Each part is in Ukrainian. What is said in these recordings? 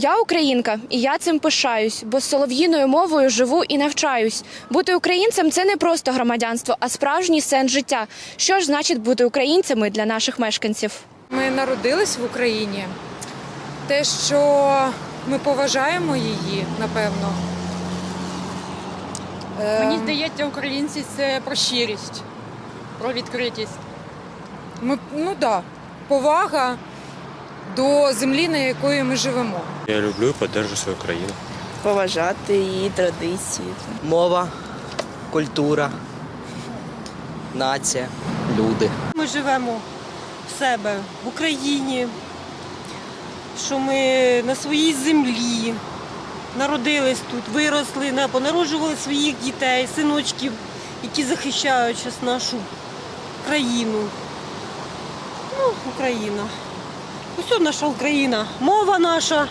Я українка, і я цим пишаюсь, бо з солов'їною мовою живу і навчаюсь. Бути українцем це не просто громадянство, а справжній сенс життя. Що ж значить бути українцями для наших мешканців? Ми народились в Україні. Те, що ми поважаємо її, напевно. Е, Мені здається, українці це про щирість, про відкритість. ми, ну да, повага до землі, на якої ми живемо. Я люблю і підтримую свою країну. поважати її традиції. Мова, культура, нація, люди. Ми живемо в себе в Україні, що ми на своїй землі народились тут, виросли, на- понароджували своїх дітей, синочків, які захищають нашу країну. Ну, Україна. Ось наша Україна, мова наша,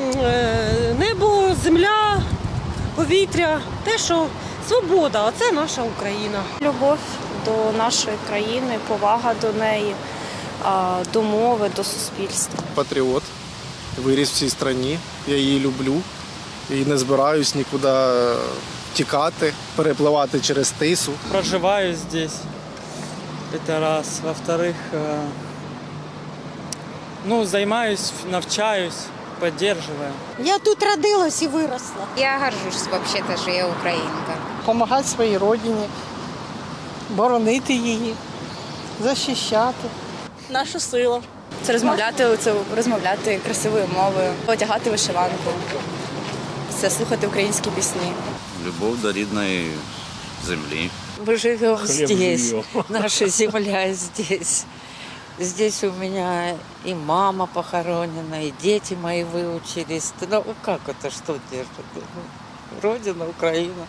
м, е, небо, земля, повітря, те, що свобода, а це наша Україна. Любов до нашої країни, повага до неї, а, до мови, до суспільства. патріот. Виріс в цій країні. Я її люблю. І не збираюсь нікуди е, тікати, перепливати через тису. проживаю здесь. Это раз. Во-вторых, э, ну, займаюсь, навчаюсь, поддерживаю. Я тут родилась і виросла. Я горжусь вообще-то, що я українка. Помагати своїй родині, боронити її, захищати. Наша сила. Це розмовляти, це розмовляти красивою мовою, одягати вишиванку, це слухати українські пісні. Любов до рідної землі. Мы живем здесь, наша земля здесь. Здесь у меня и мама похоронена, и дети мои выучились. Ну как это, что держит? Родина, Украина.